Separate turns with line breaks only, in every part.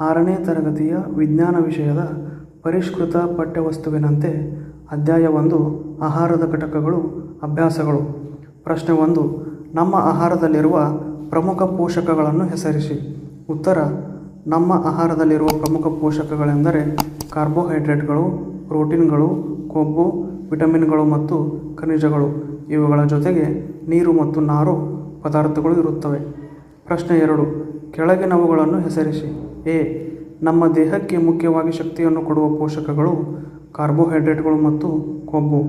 ಆರನೇ ತರಗತಿಯ ವಿಜ್ಞಾನ ವಿಷಯದ ಪರಿಷ್ಕೃತ ಪಠ್ಯವಸ್ತುವಿನಂತೆ ಅಧ್ಯಾಯ ಒಂದು, ಆಹಾರದ ಘಟಕಗಳು, ಅಭ್ಯಾಸಗಳು. ಪ್ರಶ್ನೆ ಒಂದು, ನಮ್ಮ ಆಹಾರದಲ್ಲಿರುವ ಪ್ರಮುಖ ಪೋಷಕಗಳನ್ನು ಹೆಸರಿಸಿ. ಉತ್ತರ, ನಮ್ಮ ಆಹಾರದಲ್ಲಿರುವ ಪ್ರಮುಖ ಪೋಷಕಗಳೆಂದರೆ ಕಾರ್ಬೋಹೈಡ್ರೇಟ್ಗಳು, ಪ್ರೋಟೀನ್ಗಳು, ಕೊಬ್ಬು, ವಿಟಮಿನ್ಗಳು ಮತ್ತು ಖನಿಜಗಳು. ಇವುಗಳ ಜೊತೆಗೆ ನೀರು ಮತ್ತು ನಾರು ಪದಾರ್ಥಗಳು ಇರುತ್ತವೆ. ಪ್ರಶ್ನೆ ಎರಡು, ಕೆಳಗಿನವುಗಳನ್ನು ಹೆಸರಿಸಿ. ಎ ನಮ್ಮ ದೇಹಕ್ಕೆ ಮುಖ್ಯವಾಗಿ ಶಕ್ತಿಯನ್ನು ಕೊಡುವ ಪೋಷಕಗಳು ಕಾರ್ಬೋಹೈಡ್ರೇಟ್ಗಳು ಮತ್ತು ಕೊಬ್ಬು.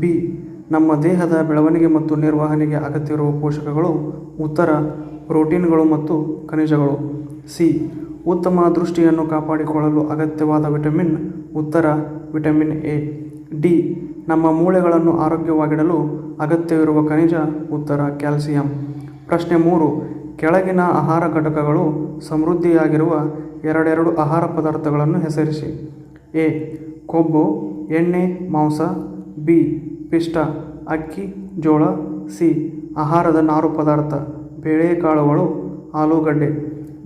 ಬಿ, ನಮ್ಮ ದೇಹದ ಬೆಳವಣಿಗೆ ಮತ್ತು ನಿರ್ವಹಣೆಗೆ ಅಗತ್ಯವಿರುವ ಪೋಷಕಗಳು ಉತ್ತರ ಪ್ರೋಟೀನ್ಗಳು ಮತ್ತು ಖನಿಜಗಳು. ಸಿ, ಉತ್ತಮ ದೃಷ್ಟಿಯನ್ನು ಕಾಪಾಡಿಕೊಳ್ಳಲು ಅಗತ್ಯವಾದ ವಿಟಮಿನ್, ಉತ್ತರ ವಿಟಮಿನ್ ಎ. ಡಿ, ನಮ್ಮ ಮೂಳೆಗಳನ್ನು ಆರೋಗ್ಯವಾಗಿಡಲು ಅಗತ್ಯವಿರುವ ಖನಿಜ, ಉತ್ತರ ಕ್ಯಾಲ್ಸಿಯಂ. ಪ್ರಶ್ನೆ ಮೂರು ಕೆಳಗಿನ ಆಹಾರ ಘಟಕಗಳು ಸಮೃದ್ಧಿಯಾಗಿರುವ ಎರಡೆರಡು ಆಹಾರ ಪದಾರ್ಥಗಳನ್ನು ಹೆಸರಿಸಿ. ಎ. ಕೊಬ್ಬು, ಎಣ್ಣೆ, ಮಾಂಸ. ಬಿ. ಪಿಷ್ಟ, ಅಕ್ಕಿ, ಜೋಳ. ಸಿ. ಆಹಾರದ ನಾರು ಪದಾರ್ಥ, ಬೇಳೆಕಾಳುಗಳು, ಆಲೂಗಡ್ಡೆ.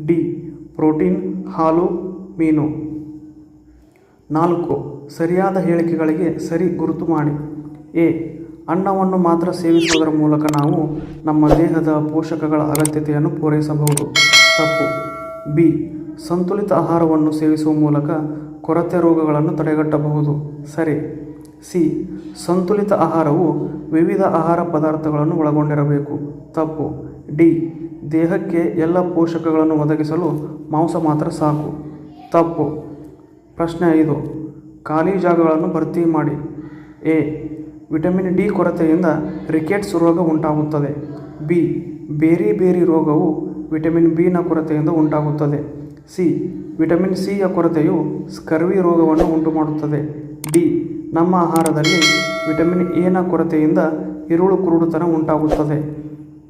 ಡಿ. ಪ್ರೋಟೀನ್, ಹಾಲು, ಮೀನು. ನಾಲ್ಕು. ಸರಿಯಾದ ಹೇಳಿಕೆಗಳಿಗೆ ಸರಿ ಗುರುತು ಮಾಡಿ. ಎ. ಅನ್ನವನ್ನು ಮಾತ್ರ ಸೇವಿಸುವುದರ ಮೂಲಕ ನಾವು ನಮ್ಮ ದೇಹದ ಪೋಷಕಗಳ ಅಗತ್ಯತೆಯನ್ನು ಪೂರೈಸಬಹುದು. ತಪ್ಪು. ಬಿ. ಸಂತುಲಿತ ಆಹಾರವನ್ನು ಸೇವಿಸುವ ಮೂಲಕ ಕೊರತೆ ರೋಗಗಳನ್ನು ತಡೆಗಟ್ಟಬಹುದು. ಸರಿ. ಸಿ. ಸಂತುಲಿತ ಆಹಾರವು ವಿವಿಧ ಆಹಾರ ಪದಾರ್ಥಗಳನ್ನು ಒಳಗೊಂಡಿರಬೇಕು. ತಪ್ಪು. ಡಿ. ದೇಹಕ್ಕೆ ಎಲ್ಲ ಪೋಷಕಗಳನ್ನು ಒದಗಿಸಲು ಮಾಂಸ ಮಾತ್ರ ಸಾಕು. ತಪ್ಪು. ಪ್ರಶ್ನೆ ಐದು. ಖಾಲಿ ಜಾಗಗಳನ್ನು ಭರ್ತಿ ಮಾಡಿ. ಎ. ವಿಟಮಿನ್ ಡಿ ಕೊರತೆಯಿಂದ ರಿಕೆಟ್ಸ್ ರೋಗ ಉಂಟಾಗುತ್ತದೆ. ಬಿ, ಬೇರೆ ಬೇರೆ ರೋಗವು ವಿಟಮಿನ್ ಬಿನ ಕೊರತೆಯಿಂದ ಉಂಟಾಗುತ್ತದೆ. ಸಿ, ವಿಟಮಿನ್ ಸಿಯ ಕೊರತೆಯು ಸ್ಕರ್ವಿ ರೋಗವನ್ನು ಉಂಟುಮಾಡುತ್ತದೆ. ಡಿ, ನಮ್ಮ ಆಹಾರದಲ್ಲಿ ವಿಟಮಿನ್ ಎನ ಕೊರತೆಯಿಂದ ಇರುಳು ಕುರುಡುತನ ಉಂಟಾಗುತ್ತದೆ.